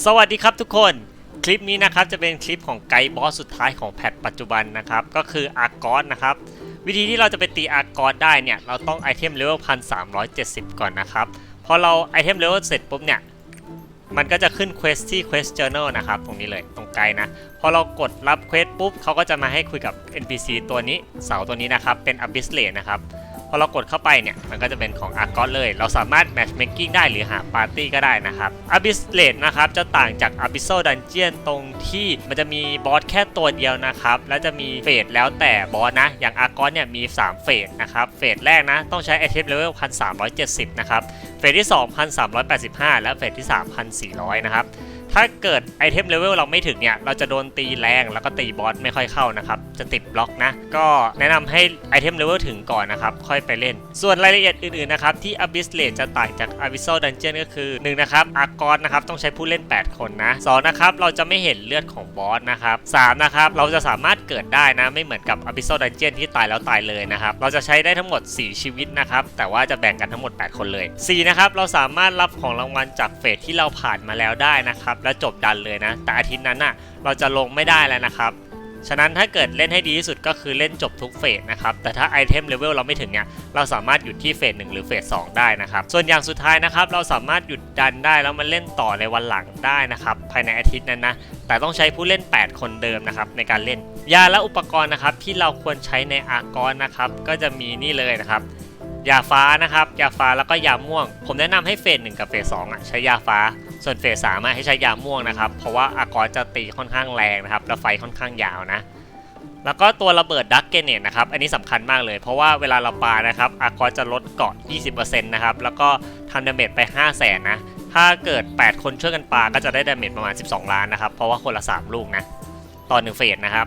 สวัสดีครับทุกคนคลิปนี้นะครับจะเป็นคลิปของไกด์บอสสุดท้ายของแพทปัจจุบันนะครับ ก็คืออาร์กอสนะครับ วิธีที่เราจะไปตีอาร์กอสได้เนี่ย เราต้องไอเทมเลเวลพันสามร้อยเจ็ดสิบก่อนนะครับ พอเราไอเทมเลเวลเสร็จปุ๊บเนี่ย มันก็จะขึ้นเควสที่ Quest Journal นะครับ ตรงนี้เลยตรงไกด์นะ พอเรากดรับเควสปุ๊บเขาก็จะมาให้คุยกับ NPC ตัวนี้เสาตัวนี้นะครับเป็น Abyss l a n นะครับ อเรากดเข้าไปเนี่ย มันก็จะเป็นของ a r g o s เลย เราสามารถ matchmaking ได้หรือหาปาร์ตี้ก็ได้นะครับ Abyss l a n นะครับ จะต่างจาก Abyssal Dungeon ตรงที่มันจะมีบอสแค่ตัวเดียวนะครับ แล้วจะมีเฟสแล้วแต่บอสนะ อย่าง a r g o s เนี่ยมี 3 เฟสนะครับ เฟสแรกนะ ต้องใช้ไอเทมเลเวล1370นะครับ เฟสที่2 1385และเฟสที่3 1400นะครับ ถ้าเกิดไอเทมเลเวลเราไม่ถึงเนี่ย เราจะโดนตีแรงแล้วก็ตีบอสไม่ค่อยเข้านะครับ จะติดบล็อกนะ ก็แนะนำให้ไอเทมเลเวลถึงก่อนนะครับ ค่อยไปเล่น ส่วนรายละเอียดอื่นๆนะครับที่ Abyss l a n จะต่างจาก Abyssal Dungeon ก็คือ 1 นะครับอากอนนะครับต้องใช้ผู้เล่น 8 คนนะ2นะครับเราจะไม่เห็นเลือดของบอสนะครับ3นะครับเราจะสามารถเกิดได้นะไม่เหมือนกับ Abyssal Dungeon ที่ตายแล้วตายเลยนะครับเราจะใช้ได้ทั้งหมด 4 ชีวิตนะครับแต่ว่าจะแบ่งกันทั้งหมด 8 คนเลย4นะครับเราสามารถรับของรางวัลจากเฟสที่เราผ่านมาแล้วได้นะครับและจบดันเลยนะ แต่อาทิตย์นั้นน่ะเราจะลงไม่ได้แล้วนะครับ ฉะนั้นถ้าเกิดเล่นให้ดีที่สุดก็คือเล่นจบทุกเฟสนะครับ แต่ถ้าไอเทมเลเวลเราไม่ถึงเนี่ยเราสามารถหยุดที่เฟสหนึ่งหรือเฟสสได้นะครับ ส่วนอย่างสุดท้ายนะครับเราสามารถหยุดดันได้แล้วมาเล่นต่อในวันหลังได้นะครับภายในอาทิตย์นั้นนะแต่ต้องใช้ผู้เล่น 8 คนเดิมนะครับในการเล่น ยาและอุปกรณ์นะครับที่เราควรใช้ในอากอนนะครับก็จะมีนี่เลยนะครับยาฟ้านะครับ ยาฟ้าแล้วก็ยาม่วง ผมแนะนำให้เฟสหนึ่งกับเฟสสองอะใช้ยาฟ้า ส่วนเฟสสามให้ใช้ยาม่วงนะครับ เพราะว่าอากอจะตีค่อนข้างแรงนะครับ แล้วไฟค่อนข้างยาวนะ แล้วก็ตัวระเบิดดักเกเนตนะครับ อันนี้สำคัญมากเลย เพราะว่าเวลาเราปานะครับ อากอจะลดเกาะ 20%นะครับ แล้วก็ทำดาเมจไป 5 0 0แสนนะ ถ้าเกิด 8 คนช่วยกันปา ก็จะได้ดาเมจประมาณ 12 ล้านนะครับ เพราะว่าคนละ 3 ลูกนะต่อ1เฟสนะครับ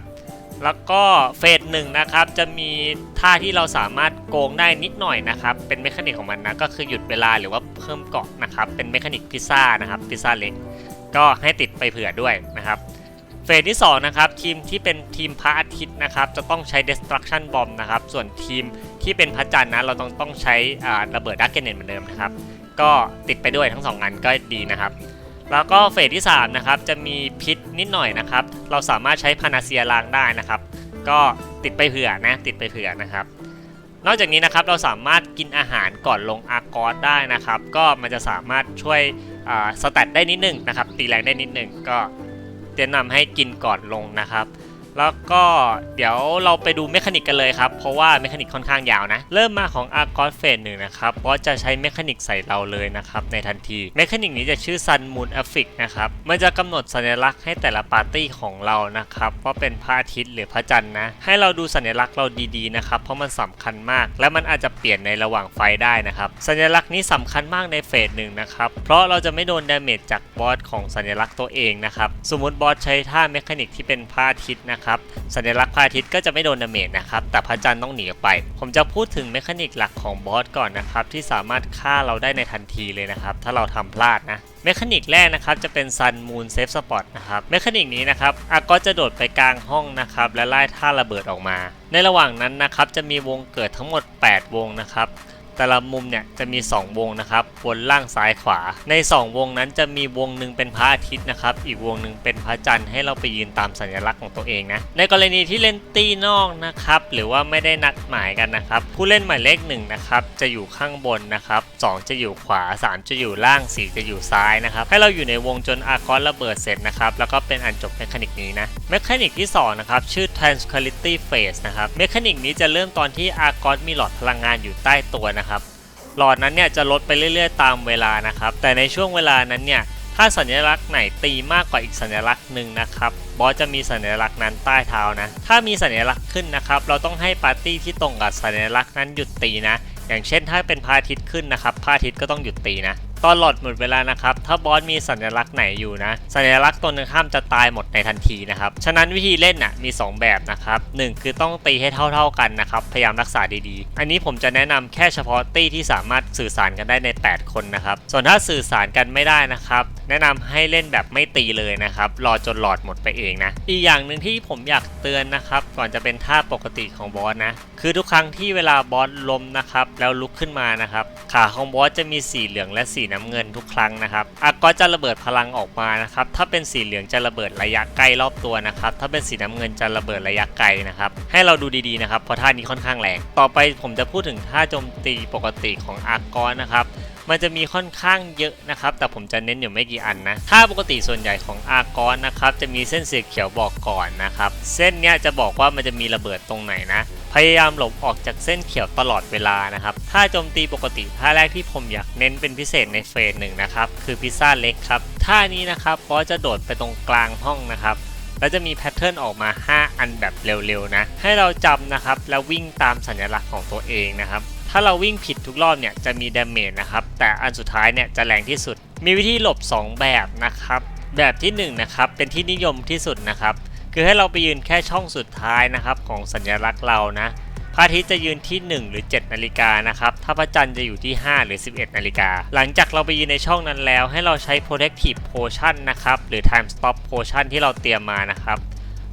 แล้วก็เฟสหนึ่งนะครับจะมีท่าที่เราสามารถโกงได้นิดหน่อยนะครับ เป็นเมคานิกของมันนะก็คือหยุดเวลาหรือว่าเพิ่มเกาะนะครับ เป็นเมคานิกพิซซ่านะครับพิซซ่าเล็กก็ให้ติดไปเผื่อด้วยนะครับเฟสที่2นะครับทีมที่เป็นทีมพระอาทิตย์นะครับจะต้องใช้ destruction bomb นะครับส่วนทีมที่เป็นพระจันทร์นะเราต้องต้องใช้อ่าระเบิดดักเกนเนตเหมือนเดิมนะครับก็ติดไปด้วยทั้งสองอันก็ดีนะครับ แล้วก็เฟสที่3นะครับจะมีพิษนิดหน่อยนะครับ เราสามารถใช้พานาเซียล้างได้นะครับ ก็ติดไปเผื่อนะ ติดไปเผื่อนะครับ นอกจากนี้นะครับเราสามารถกินอาหารก่อนลงอากอสได้นะครับ ก็มันจะสามารถช่วยสแตทได้นิดหนึงนะครับ ตีแรงได้นิดหนึงก็แนะนำให้กินก่อนลงนะครับ แล้วก็เดี๋ยวเราไปดูเมคานิกกันเลยครับ เพราะว่าเมคานิกค่อนข้างยาวนะ เริ่มมาของอาร์กอสเฟสหนึ่งนะครับบอสจะใช้เมคานิกใส่เราเลยนะครับ ในทันทีเมคานิกนี้จะชื่อ Sun Moon a f f i c นะครับ มันจะกำหนดสัญลักษณ์ให้แต่ละปาร์ตี้ของเรานะครับว่าเป็นพระอาทิตย์หรือพระจันทร์นะ ให้เราดูสัญลักษณ์เราดีๆนะครับ เพราะมันสำคัญมาก และมันอาจจะเปลี่ยนในระหว่างไฟได้นะครับ สัญลักษณ์นี้สำคัญมากในเฟสหนึ่งนะครับ เพราะเราจะไม่โดนดาเมจจากบอสของสัญลักษณ์ตัวเองนะครับ สมมติบอสใช้ท่าเมคานิกที่เป็นพระอาทิตย์นะครับสัญลักษณ์พระอาทิตย์ก็จะไม่โดนดาเมจนะครับ แต่พระจันทร์ต้องหนีออกไป ผมจะพูดถึงเมคานิกหลักของบอสก่อนนะครับ ที่สามารถฆ่าเราได้ในทันทีเลยนะครับ ถ้าเราทำพลาดนะเมคานิกแรกนะครับจะเป็นซันมูนเซฟสปอตนะครับเมคานิกนี้นะครับอาก็จะโดดไปกลางห้องนะครับและไล่ท่าระเบิดออกมา ในระหว่างนั้นนะครับจะมีวงเกิดทั้งหมด 8 วงนะครับ แต่ละมุมเนี่ยจะมี 2 วงนะครับบนล่างซ้ายขวา ใน 2 วงนั้นจะมีวงหนึ่งเป็นพระอาทิตย์นะครับ อีกวงหนึ่งเป็นพระจันทร์ให้เราไปยืนตามสัญลักษณ์ของตัวเองนะ ในกรณีที่เล่นตีนอกนะครับ หรือว่าไม่ได้นัดหมายกันนะครับ ผู้เล่นหมายเลข1นะครับ จะอยู่ข้างบนนะครับ 2 จะอยู่ขวา 3 จะอยู่ล่าง 4 จะอยู่ซ้ายนะครับ ให้เราอยู่ในวงจนอากอนระเบิดเสร็จนะครับ แล้วก็เป็นอันจบเมคานิกนี้นะ เมคานิกที่สองนะครับ ชื่อ Tranquility Phase นะครับ เมคานิกนี้จะเริ่มตอนที่อากอนมีหลอดพลังงานอยู่ใต้ตัวนะ หลอดนั้นเนี่ยจะลดไปเรื่อย ๆ ตามเวลานะครับ แต่ในช่วงเวลานั้นเนี่ยถ้าสัญลักษณ์ไหนตีมากกว่าอีกสัญลักษณ์หนึ่งนะครับบอสจะมีสัญลักษณ์นั้นใต้เท้านะ ถ้ามีสัญลักษณ์ขึ้นนะครับ เราต้องให้ปาร์ตี้ที่ตรงกับสัญลักษณ์นั้นหยุดตีนะ อย่างเช่นถ้าเป็นพระอาทิตย์ขึ้นนะครับพระอาทิตย์ก็ต้องหยุดตีนะตอนหลอดหมดเวลานะครับ ถ้าบอสมีสัญลักษณ์ไหนอยู่นะ สัญลักษณ์ตรงข้ามจะตายหมดในทันทีนะครับ ฉะนั้นวิธีเล่นน่ะมี 2 แบบนะครับหนึ่งคือต้องตีให้เท่า ๆกันนะครับ พยายามรักษาดีๆ อันนี้ผมจะแนะนำแค่เฉพาะตี้ที่สามารถสื่อสารกันได้ใน 8 คนนะครับ ส่วนถ้าสื่อสารกันไม่ได้นะครับ แนะนำให้เล่นแบบไม่ตีเลยนะครับ รอจนหลอดหมดไปเองนะ อีกอย่างหนึ่งที่ผมอยากเตือนนะครับ ก่อนจะเป็นท่าปกติของบอสนะ คือทุกครั้งที่เวลาบอสล้มนะครับ แล้วลุกขึ้นมานะครับ ขาของบอสจะมีสีเหลืองและสีน้ำเงินทุกครั้งนะครับอากอสจะระเบิดพลังออกมานะครับถ้าเป็นสีเหลืองจะระเบิดระยะใกล้รอบตัวนะครับถ้าเป็นสีน้ำเงินจะระเบิดระยะไกลนะครับให้เราดูดีๆนะครับเพราะท่านี้ค่อนข้างแรงต่อไปผมจะพูดถึงท่าโจมตีปกติของอากอนนะครับ มันจะมีค่อนข้างเยอะนะครับ แต่ผมจะเน้นอยู่ไม่กี่อันนะถ้าปกติส่วนใหญ่ของอากอนนะครับจะมีเส้นสีเขียวบอกก่อนนะครับ เส้นเนี้ยจะบอกว่ามันจะมีระเบิดตรงไหนนะ พยายามหลบออกจากเส้นเขียวตลอดเวลานะครับ ถ้าโจมตีปกติท่าแรกที่ผมอยากเน้นเป็นพิเศษในเฟสหนึ่งนะครับคือพิซซ่าเล็กครับท่านี้นะครับบอสจะโดดไปตรงกลางห้องนะครับแล้วจะมีแพทเทิร์นออกมา 5 อันแบบเร็วๆนะ ให้เราจำนะครับ แล้ววิ่งตามสัญลักษณ์ของตัวเองนะครับ ถ้าเราวิ่งผิดทุกรอบเนี่ยจะมีดาเมจนะครับ แต่อันสุดท้ายเนี่ยจะแรงที่สุด มีวิธีหลบ 2 แบบนะครับ แบบที่1นงนะครับเป็นที่นิยมที่สุดนะครับ คือให้เราไปยืนแค่ช่องสุดท้ายนะครับของสัญลักษณ์เรานะพระอาทิตย์จะยืนที่ 1 หรือ 7 นาฬิกานะครับ ถ้าพระจันทร์จะอยู่ที่ 5 หรือ 11 นาฬิกา หลังจากเราไปยืนในช่องนั้นแล้ว ให้เราใช้ protective potion นะครับ หรือ time stop potion ที่เราเตรียมมานะครับ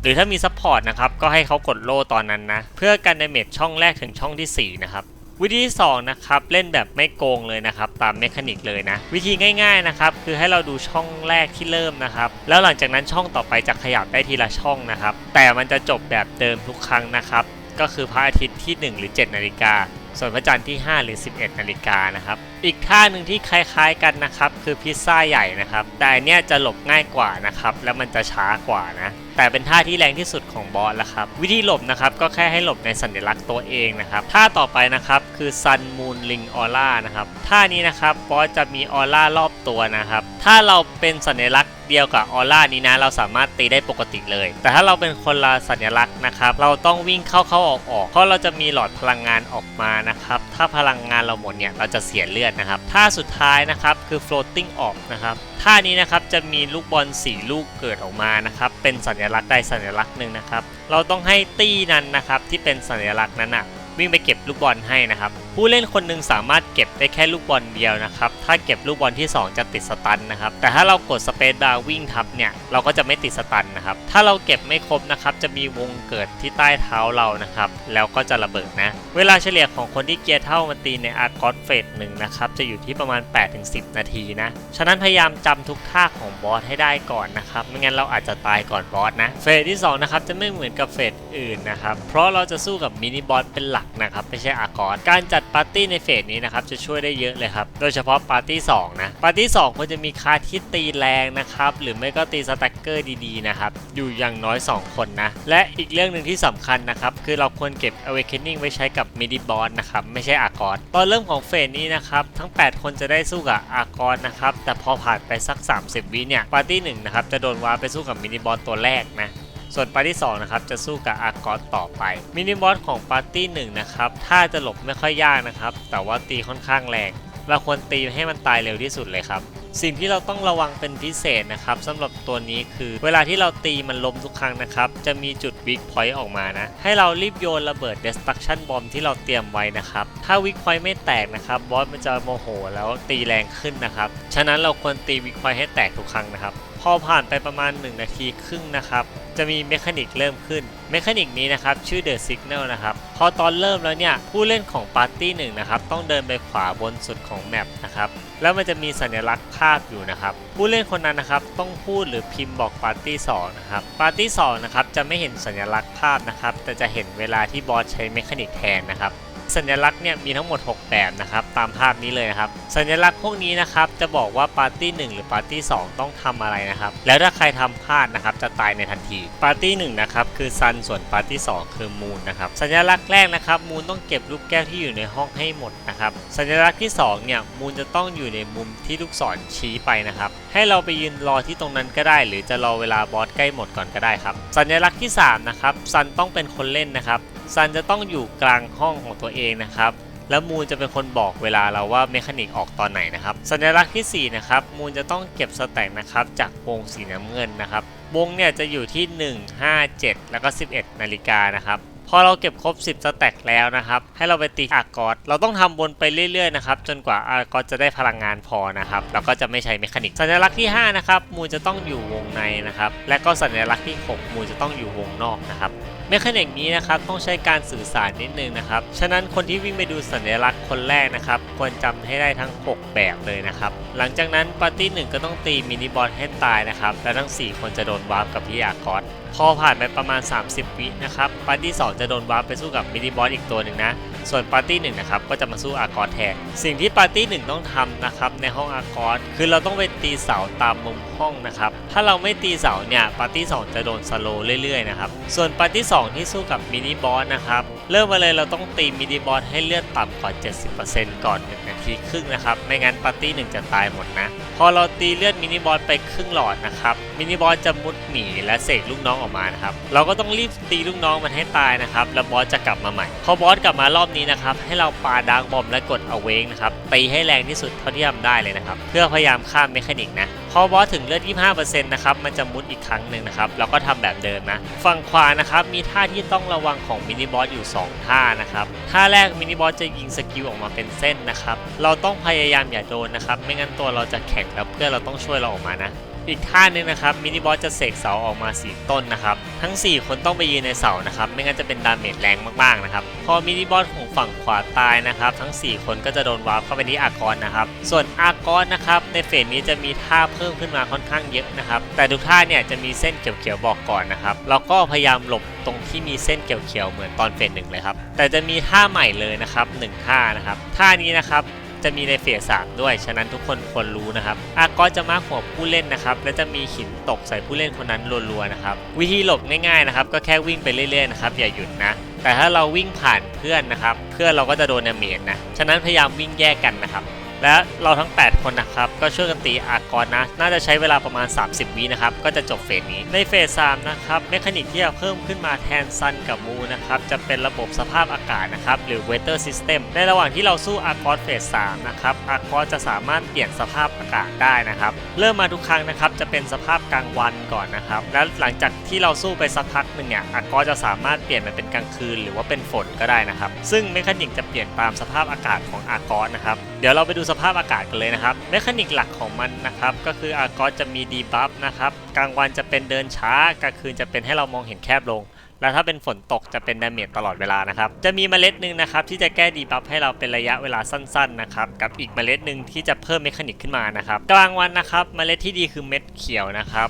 หรือถ้ามีซัพพอร์ตนะครับ ก็ให้เขากดโล่ตอนนั้นนะ เพื่อกันดาเมจช่องแรกถึงช่องทีสี่4 นะครับ วิธีที่2นะครับเล่นแบบไม่โกงเลยนะครับตามเมคานิกเลยนะ วิธีง่าย ๆนะครับ คือให้เราดูช่องแรกที่เริ่มนะครับ แล้วหลังจากนั้นช่องต่อไปจะขยับได้ทีละช่องนะครับ แต่มันจะจบแบบเดิมทุกครั้งนะครับ ก็คือพระอาทิตย์ที่ 1 หรือ 7 นาฬิกาส่วนพระจันทร์ที่ 5 หรือ 11 นาฬิกานะครับ อีกท่าหนึ่งที่คล้ายๆกันนะครับ คือพิซซ่าใหญ่นะครับ แต่อันเนี้ยจะหลบง่ายกว่านะครับ แล้วมันจะช้ากว่านะ แต่เป็นท่าที่แรงที่สุดของบอสแล้วครับ วิธีหลบนะครับ ก็แค่ให้หลบในสัญลักษณ์ตัวเองนะครับท่าต่อไปนะครับคือ Sun Moon Ring Aura นะครับท่านี้นะครับบอสจะมีออร่ารอบตัวนะครับ ถ้าเราเป็นสัญลักษณ์ เดียวกับออร่านี้นะ เราสามารถตีได้ปกติเลย แต่ถ้าเราเป็นคนละสัญลักษณ์นะครับ เราต้องวิ่งเข้าเข้าออกออกเพราะเราจะมีหลอดพลังงานออกมานะครับ ถ้าพลังงานเราหมดเนี่ย เราจะเสียเลือดนะครับ ท่าสุดท้ายนะครับคือ floating off นะครับ ท่านี้นะครับจะมีลูกบอลสีลูกเกิดออกมานะครับ เป็นสัญลักษณ์ใดสัญลักษณ์หนึ่งนะครับ เราต้องให้ตี้นั้นนะครับที่เป็นสัญลักษณ์นั้นอะวิ่งไปเก็บลูกบอลให้นะครับ ผู้เล่นคนหนึ่งสามารถเก็บได้แค่ลูกบอลเดียวนะครับ ถ้าเก็บลูกบอลที่ 2 จะติดสตันนะครับ แต่ถ้าเรากดสเปซบาร์วิ่งทับเนี่ยเราก็จะไม่ติดสตันนะครับ ถ้าเราเก็บไม่ครบนะครับจะมีวงเกิดที่ใต้เท้าเรานะครับ แล้วก็จะระเบิดนะ เวลาเฉลี่ยของคนที่เกียร์เท่ามาตีในอาร์กอสเฟสหนึ่งนะครับจะอยู่ที่ประมาณ 8-10 นาทีนะ ฉะนั้นพยายามจำทุกท่าของบอสให้ได้ก่อนนะครับ ไม่งั้นเราอาจจะตายก่อนบอสนะ เฟสที่สองนะครับจะไม่เหมือนกับเฟสอื่นนะครับ เพราะเราจะสู้กับมินิบอสเป็นหลักนะครับไม่ใช่อาร์กอสการจัดปาร์ตี้ในเฟสนี้นะครับจะช่วยได้เยอะเลยครับ โดยเฉพาะปาร์ตี้2นะ ปาร์ตี้2ควรจะมีคาที่ตีแรงนะครับ หรือไม่ก็ตีสแต็กเกอร์ดีๆนะครับ อยู่อย่างน้อย 2 คนนะ และอีกเรื่องหนึ่งที่สำคัญนะครับ คือเราควรเก็บ Awakening ไว้ใช้กับมินิบอสนะครับ ไม่ใช่อากอสตอนเริ่มของเฟสนี้นะครับทั้ง 8 คนจะได้สู้กับอากอสนะครับแต่พอผ่านไปสัก 30 วิเนี่ยปาร์ตี้1นะครับจะโดนว้าร์ปไปสู้กับมินิบอสตัวแรกนะ ส่วนปาร์ตี้2นะครับจะสู้กับอากอสต่อไป มินิบอสของปาร์ตี้1นะครับถ้าจะหลบไม่ค่อยยากนะครับ แต่ว่าตีค่อนข้างแรง เราควรตีให้มันตายเร็วที่สุดเลยครับ สิ่งที่เราต้องระวังเป็นพิเศษนะครับสำหรับตัวนี้คือเวลาที่เราตีมันล้มทุกครั้งนะครับ จะมีจุดวิกพอยต์ออกมานะ ให้เรารีบโยนระเบิด destruction bomb ที่เราเตรียมไว้นะครับ ถ้าวิกพอยต์ไม่แตกนะครับบอสมันจะโมโหแล้วตีแรงขึ้นนะครับฉะนั้นเราควรตีวิกพอยต์ให้แตกทุกครั้งนะครับ พอผ่านไปประมาณ 1 นาทีครึ่งนะครับ จะมีเมคานิกเริ่มขึ้น เมคานิกนี้นะครับ ชื่อ The Signal นะครับ พอตอนเริ่มแล้วเนี่ย ผู้เล่นของปาร์ตี้หนึ่งนะครับ ต้องเดินไปขวาบนสุดของแมปนะครับ แล้วมันจะมีสัญลักษณ์ภาพอยู่นะครับ ผู้เล่นคนนั้นนะครับ ต้องพูดหรือพิมพ์บอกปาร์ตี้2นะครับ ปาร์ตี้2นะครับ จะไม่เห็นสัญลักษณ์ภาพนะครับ แต่จะเห็นเวลาที่บอสใช้เมคานิกแทนนะครับ สัญลักษณ์เนี่ยมีทั้งหมด 6 แบบนะครับตามภาพนี้เลยนะครับสัญลักษณ์พวกนี้นะครับจะบอกว่าปาร์ตี้1หรือปาร์ตี้2ต้องทำอะไรนะครับแล้วถ้าใครทำพลาดนะครับจะตายในทันทีปาร์ตี้1นะครับคือซันส่วนปาร์ตี้2คือมูนนะครับสัญลักษณ์แรกนะครับมูนต้องเก็บลูกแก้วที่อยู่ในห้องให้หมดนะครับสัญลักษณ์ที่2เนี่ยมูนจะต้องอยู่ในมุมที่ลูกศรชี้ไปนะครับให้เราไปยืนรอที่ตรงนั้นก็ได้ หรือจะรอเวลาบอสใกล้หมดก่อนก็ได้ครับสัญลักษณ์ที่สามนะครับซันต้องเป็นคนเล่นนะครับ ซันจะต้องอยู่กลางห้องของตัวเองนะครับแล้วมูนจะเป็นคนบอกเวลาเราว่าเมคานิกออกตอนไหนนะครับ สัญลักษณ์ที่ 4 นะครับ มูนจะต้องเก็บสแต็กนะครับจากวงสีน้ำเงินนะครับ วงเนี่ยจะอยู่ที่ 1 5 7 แล้วก็ 11 นาฬิกานะครับ พอเราเก็บครบ 10 สแต็กแล้วนะครับ ให้เราไปตีอากอสเราต้องทำบนไปเรื่อยๆนะครับ จนกว่าอากอสจะได้พลังงานพอนะครับ แล้วก็จะไม่ใช้เมคานิก สัญลักษณ์ที่ 5 นะครับ มูนจะต้องอยู่วงในนะครับ และก็สัญลักษณ์ที่ 6 มูนจะต้องอยู่วงนอกนะครับ มคานิกนี้นะครับต้องใช้การสื่อสารนิดนึงนะครับ ฉะนั้นคนที่วิ่งไปดูสัญลักษณ์คนแรกนะครับ ควรจำให้ได้ทั้ง 6 แบบเลยนะครับ หลังจากนั้นปาร์ตี้หนึ่งก็ต้องตีมินิบอสให้ตายนะครับ และทั้ง 4 คนจะโดนวาร์ปกับพี่อากอสพอผ่านไปประมาณ 30 วินะครับปาร์ตี้2จะโดนวาร์ปไปสู้กับมินิบอสอีกตัวหนึ่งนะ ส่วนปาร์ตี้หนึ่งนะครับก็จะมาสู้อากอสแทน สิ่งที่ปาร์ตี้หนึ่งต้องทำนะครับในห้องอากอสคือเราต้องไปตีเสาตามมุมห้องนะครับ ถ้าเราไม่ตีเสาเนี่ยปาร์ตี้สองจะโดนสโลเรื่อยๆนะครับ ส่วนปาร์ตี้สองที่สู้กับมินิบอสนะครับ เริ่มมาเลยเราต้องตีมินิบอสให้เลือดต่ำกว่า 70%ก่อน 1 นาทีครึ่งนะครับ ไม่งั้นปาร์ตี้หนึ่งจะตายหมดนะ พอเราตีเลือดมินิบอสไปครึ่งหลอดนะครับ มินิบอสจะมุดหนีและเสกลูกน้องออกมานะครับ เราก็ต้องรีบตีลูกน้องมันให้ตายนะครับ แล้วบอสจะกลับมาใหม่ พอบอสกลับมารอบนี้นะครับ ให้เราปาดาร์กบอมและกดเอาเวงนะครับ ตีให้แรงที่สุดเท่าที่ทำได้เลยนะครับ เพื่อพยายามข้ามเมคานิกนะ พอบอสถึงเลือด 25%นะครับ มันจะมุดอีกครั้งหนึ่งนะครับ เราก็ทำแบบเดิมนะ ฝั่งขวานะครับ มีท่าที่ต้องระวังของมินิบอสอยู่ 2 ท่านะครับ ท่าแรกมินิบอสจะยิงสกิลออกมาเป็นเส้นนะครับ เราต้องพยายามอย่าโดนนะครับ ไม่งั้นตัวเราจะแข็งแล้วเพื่อนเราต้องช่วยเราออกมานะ อีกท่าหนึงนะครับมินิบอสจะเสกเสาออกมา4ต้นนะครับทั้ง 4 คนต้องไปยืนในเสานะครับไม่งั้นจะเป็นดาเมจแรงมากๆนะครับพอมินิบอสของฝั่งขวาตายนะครับทั้ง 4 คนก็จะโดนวาร์ปเข้าไปที่อากรนะครับส่วนอากรนะครับในเฟสนี้จะมีท่าเพิ่มขึ้นมาค่อนข้างเยอะนะครับแต่ทุกท่าเนี่ยจะมีเส้นเขียวๆบอกก่อนนะครับเราก็พยายามหลบตรงที่มีเส้นเขียวๆเหมือนตอนเฟสหนึ่งเลยครับแต่จะมีท่าใหม่เลยนะครับหนึ่งท่านะครับท่านี้นะครับ จะมีในเฟสสามด้วย ฉะนั้นทุกคนควรรู้นะครับอากอจะมาหัวผู้เล่นนะครับ และจะมีหินตกใส่ผู้เล่นคนนั้นรัวๆนะครับ วิธีหลบง่ายๆนะครับ ก็แค่วิ่งไปเรื่อยๆนะครับ อย่าหยุดนะ แต่ถ้าเราวิ่งผ่านเพื่อนนะครับ เพื่อนเราก็จะโดนเนเมจนะ ฉะนั้นพยายามวิ่งแยกกันนะครับ และเราทั้ง 8 คนนะครับ ก็ช่วยกันตีอากรนะ น่าจะใช้เวลาประมาณ 30 วินะครับ ก็จะจบเฟสนี้ ในเฟส3นะครับเมคานิกที่จะเพิ่มขึ้นมาแทนซันกับมูนะครับ จะเป็นระบบสภาพอากาศนะครับ หรือ weather system ในระหว่างที่เราสู้อากรเฟส3นะครับอากรจะสามารถเปลี่ยนสภาพอากาศได้นะครับ เริ่มมาทุกครั้งนะครับ จะเป็นสภาพกลางวันก่อนนะครับ แล้วหลังจากที่เราสู้ไปสักพักหนึ่งเนี่ยอากรจะสามารถเปลี่ยนมาเป็นกลางคืน หรือว่าเป็นฝนก็ได้นะครับ ซึ่งเมคานิกจะเปลี่ยนตามสภาพอากาศของอากรนะครับ เดี๋ยวเราไปดูสภาพอากาศกันเลยนะครับเมคานิกหลักของมันนะครับก็คืออากรจะมีดีบัฟนะครับกลางวันจะเป็นเดินช้ากลางคืนจะเป็นให้เรามองเห็นแคบลง แล้วถ้าเป็นฝนตกจะเป็นดาเมจตลอดเวลานะครับจะมีเมล็ดหนึ่งนะครับที่จะแก้ดีบัฟให้เราเป็นระยะเวลาสั้นๆนะครับกับอีกเมล็ดหนึ่งที่จะเพิ่มเมคานิกขึ้นมานะครับกลางวันนะครับเมล็ดที่ดีคือเม็ดเขียวนะครับ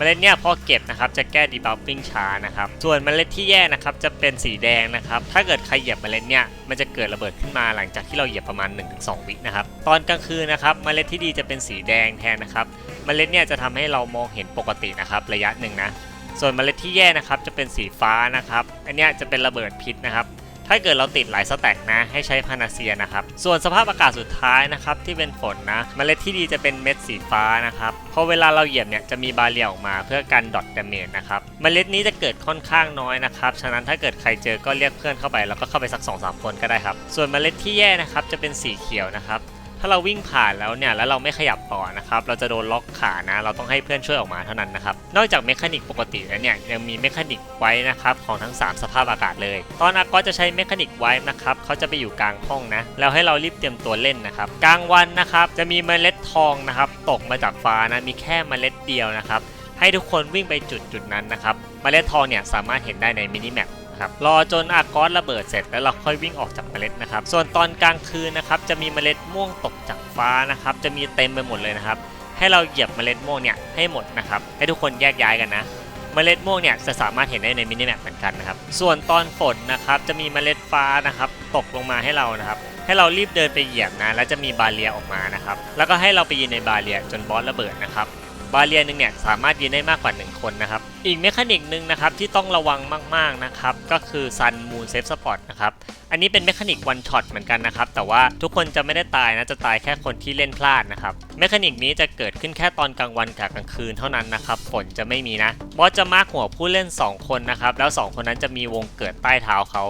เมล็ดเนี่ยพอเก็บนะครับจะแก้ดีบัฟวิ่งช้านะครับ ส่วนเมล็ดที่แย่นะครับจะเป็นสีแดงนะครับ ถ้าเกิดใครเหยียบเมล็ดเนี่ยมันจะเกิดระเบิดขึ้นมาหลังจากที่เราเหยียบประมาณ 1-2 วินะครับ ตอนกลางคืนนะครับเมล็ดที่ดีจะเป็นสีแดงแทนนะครับ เมล็ดเนี่ยจะทำให้เรามองเห็นปกตินะครับระยะหนึ่งนะ ส่วนเมล็ดที่แย่นะครับจะเป็นสีฟ้านะครับ อันเนี้ยจะเป็นระเบิดพิษนะครับ ถ้าเกิดเราติดหลายสแต็กนะให้ใช้พานาเซียนะครับ ส่วนสภาพอากาศสุดท้ายนะครับที่เป็นฝนนะเมล็ดที่ดีจะเป็นเม็ดสีฟ้านะครับพอเวลาเราเหยียบเนี่ยจะมีบาเรียออกมาเพื่อกันดอทดาเมจนะครับเมล็ดนี้จะเกิดค่อนข้างน้อยนะครับฉะนั้นถ้าเกิดใครเจอก็เรียกเพื่อนเข้าไป แล้วก็เข้าไปสัก2อสคนก็ได้ครับส่วนเมล็ดที่แย่นะครับจะเป็นสีเขียวนะครับ ถ้าเราวิ่งผ่านแล้วเนี่ยแล้วเราไม่ขยับต่อนะครับเราจะโดนล็อกขานะ เราต้องให้เพื่อนช่วยออกมาเท่านั้นนะครับนอกจากเมคานิกปกติแล้วเนี่ยยังมีเมคานิกไว้นะครับของทั้ง 3 สภาพอากาศเลย ตอนอากอจะใช้เมคานิกไว้นะครับเขาจะไปอยู่กลางห้องนะแล้วให้เรารีบเตรียมตัวเล่นนะครับกลางวันนะครับจะมีเมล็ดทองนะครับตกมาจากฟ้านะมีแค่เมล็ดเดียวนะครับให้ทุกคนวิ่งไปจุดจุดนั้นนะครับเมล็ดทองเนี่ยสามารถเห็นได้ในมินิแมป ครับรอจนอากอสระเบิดเสร็จแล้วเราค่อยวิ่งออกจากเมล็ดนะครับส่วนตอนกลางคืนนะครับจะมีเมล็ดม่วงตกจากฟ้านะครับจะมีเต็มไปหมดเลยนะครับให้เราเหยียบเมล็ดม่วงเนี่ยให้หมดนะครับให้ทุกคนแยกย้ายกันนะเมล็ดม่วงเนี่ยจะสามารถเห็นได้ในมินิแมปเหมือนกันนะครับ ส่วนตอนฝนนะครับจะมีเมล็ดฟ้านะครับตกลงมาให้เรานะครับ ให้เรารีบเดินไปเหยียบนะแล้วจะมีบาเรียออกมานะครับ แล้วก็ให้เราไปยืนในบาเรียจนบอสระเบิดนะครับ บาเรียหนึ่งเนี่ยสามารถยืนได้มากกว่า 1 คนนะครับ อีกเมคานิกหนึ่งนะครับที่ต้องระวังมากๆนะครับก็คือซันมูนเซฟสปอร์ตนะครับอันนี้เป็นเมคานิกวันช็อตเหมือนกันนะครับแต่ว่าทุกคนจะไม่ได้ตายนะจะตายแค่คนที่เล่นพลาดนะครับเมคานิกนี้จะเกิดขึ้นแค่ตอนกลางวันกับกลางคืนเท่านั้นนะครับฝนจะไม่มีนะบอสจะมาร์กหัวผู้เล่น 2 คนนะครับแล้ว 2 คนนั้นจะมีวงเกิดใต้เท้าเขา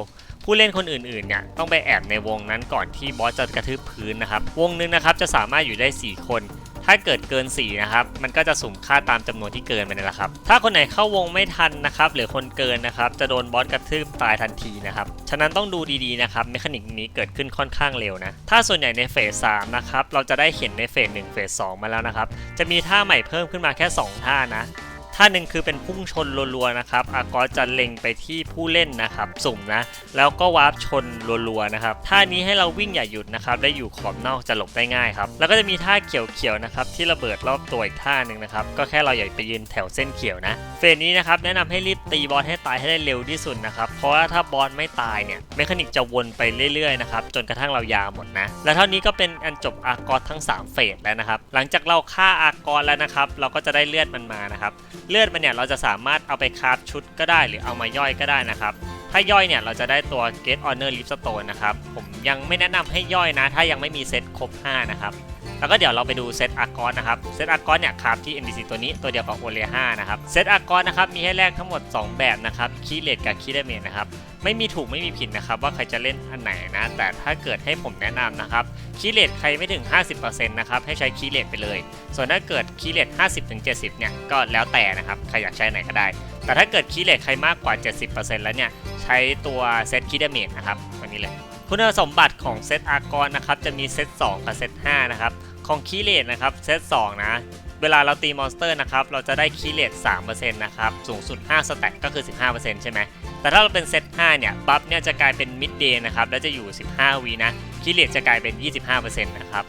ผู้เล่นคนอื่นๆเนี่ยต้องไปแอบในวงนั้นก่อนที่บอสจะกระทืบพื้นนะครับวงหนึงนะครับจะสามารถอยู่ได้ 4 คน ถ้าเกิดเกิน4นะครับ มันก็จะสุ่มค่าตามจำนวนที่เกินไปนี่แหละครับ ถ้าคนไหนเข้าวงไม่ทันนะครับ หรือคนเกินนะครับ จะโดนบอสกระทืบตายทันทีนะครับ ฉะนั้นต้องดูดีๆนะครับ เมคานิกนี้เกิดขึ้นค่อนข้างเร็วนะ ถ้าส่วนใหญ่ในเฟส3นะครับ เราจะได้เห็นในเฟส1เฟส2มาแล้วนะครับ จะมีท่าใหม่เพิ่มขึ้นมาแค่ 2 ท่านะ ท่าหนึ่งคือเป็นพุ่งชนรัวๆนะครับอากอสจะเล็งไปที่ผู้เล่นนะครับ สุ่มนะ แล้วก็วาร์ปชนรัวๆนะครับท่านี้ให้เราวิ่งอย่าหยุดนะครับได้อยู่ขอบนอกจะหลบได้ง่ายครับแล้วก็จะมีท่าเขียวๆนะครับที่ระเบิดรอบตัวอีกท่าหนึ่งนะครับก็แค่เราอย่าไปยืนแถวเส้นเขียวนะเฟสนี้นะครับแนะนำให้รีบตีบอสให้ตายให้ได้เร็วที่สุดนะครับเพราะว่าถ้าบอสไม่ตายเนี่ยเมคานิกจะวนไปเรื่อยๆนะครับจนกระทั่งเรายาหมดนะและเท่านี้ก็เป็นอันจบอากอสทั้ง 3 เฟสแล้วนะครับหลังจากเราฆ่าอากอแล้วนะครับเราก็จะได้เลือดมันมานะครับเลือดมันเนี่ยเราจะสามารถเอาไปคราฟชุดก็ได้หรือเอามาย่อยก็ได้นะครับ ถ้าย่อยเนี่ยเราจะได้ตัว Get Honor Lipstone นะครับ ผมยังไม่แนะนำให้ย่อยนะ ถ้ายังไม่มีเซตครบ 5 นะครับ แล้วก็เดี๋ยวเราไปดูเซตอากอนนะครับ เซตอากอนเนี่ยคราฟที่ NDC ตัวนี้ตัวเดียวกับโอเลีย5นะครับ เซตอากอนนะครับมีให้แลกทั้งหมด 2 แบบนะครับคีเลตกับคีเดเมนนะครับ ไม่มีถูกไม่มีผิดนะครับ ว่าใครจะเล่นอันไหนนะ แต่ถ้าเกิดให้ผมแนะนำนะครับคีเลตใครไม่ถึง 50%นะครับให้ใช้คีเลตไปเลย ส่วนถ้าเกิดคีเลต50-70 เนี่ยก็แล้วแต่นะครับใครอยากใช้ไหนก็ได้ แต่ถ้าเกิดคีเลตใครมากกว่า 70%แล้วเนี่ยใช้ตัวเซตคีเดเมนนะครับตัวนี้เลยคุณสมบัติของเซตอากรนะครับจะมีเซต2กับเซต5นะครับของคีเลตนะครับเซต2นะ เวลาเราตีมอนสเตอร์นะครับ เราจะได้คีเลต3%นะครับ สูงสุด 5 สแต็กก็คือ 15%ใช่ไหม แต่ถ้าเราเป็นเซต 5 เนี่ย บัฟเนี่ยจะกลายเป็นมิดเดย์นะครับ แล้วจะอยู่ 15วีนะ คีเลตจะกลายเป็น 25%นะครับ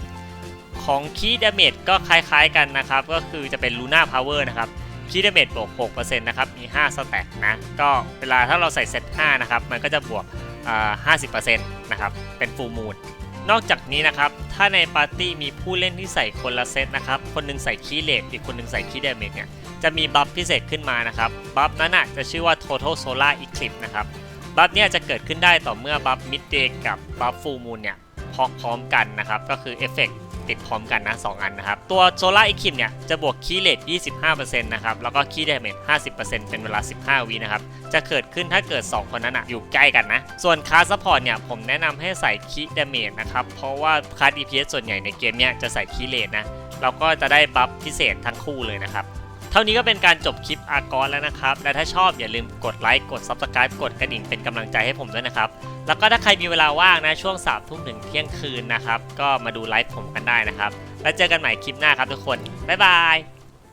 ของคีดาเมจก็คล้ายๆกันนะครับ ก็คือจะเป็นลูน่าพาวเวอร์นะครับ คีดาเมจบวก 6%นะครับ มี 5 สแต็กนะ ก็เวลาถ้าเราใส่เซต 5 นะครับ มันก็จะบวก 50%นะครับ เป็นฟูลมูน นอกจากนี้นะครับ ถ้าในปาร์ตี้มีผู้เล่นที่ใส่คนละเซตนะครับ คนหนึงใส่คีย์เลดอีกคนหนึงใส่คีย์เดเมจเนี่ย จะมีบัฟพิเศษขึ้นมานะครับ บัฟนั้นอะจะชื่อว่า total solar eclipse นะครับ บัฟเนี่ยจะเกิดขึ้นได้ต่อเมื่อบัฟมิดเดย์กับบัฟฟูมูลเนี่ยพร้อมๆกันนะครับ ก็คือเอฟเฟกต์ ติดพร้อมกันนะ 2 อันนะครับ ตัว solar eclipse เนี่ยจะบวกคีย์เลต25%นะครับ แล้วก็คีย์เดเมจ50%เป็นเวลา 15 วินะครับ จะเกิดขึ้นถ้าเกิด 2 คนนั้นอะอยู่ใกล้กันนะ ส่วนคาร์ซัพพอร์ตเนี่ยผมแนะนำให้ใส่คีย์เดเมจนะครับ เพราะว่าคาร์ด DPS ส่วนใหญ่ในเกมเนี่ยจะใส่คีย์เลตนะเราก็จะได้บัฟพิเศษทั้งคู่เลยนะครับ เท่านี้ก็เป็นการจบคลิปอากรแล้วนะครับ และถ้าชอบอย่าลืมกดไลค์กด Subscribe กดกระดิ่งเป็นกำลังใจให้ผมด้วยนะครับ แล้วก็ถ้าใครมีเวลาว่างนะช่วงสามทุ่มถึงเที่ยงคืนนะครับ ก็มาดูไลฟ์ผมกันได้นะครับ แล้วเจอกันใหม่คลิปหน้าครับทุกคน บ๊ายบาย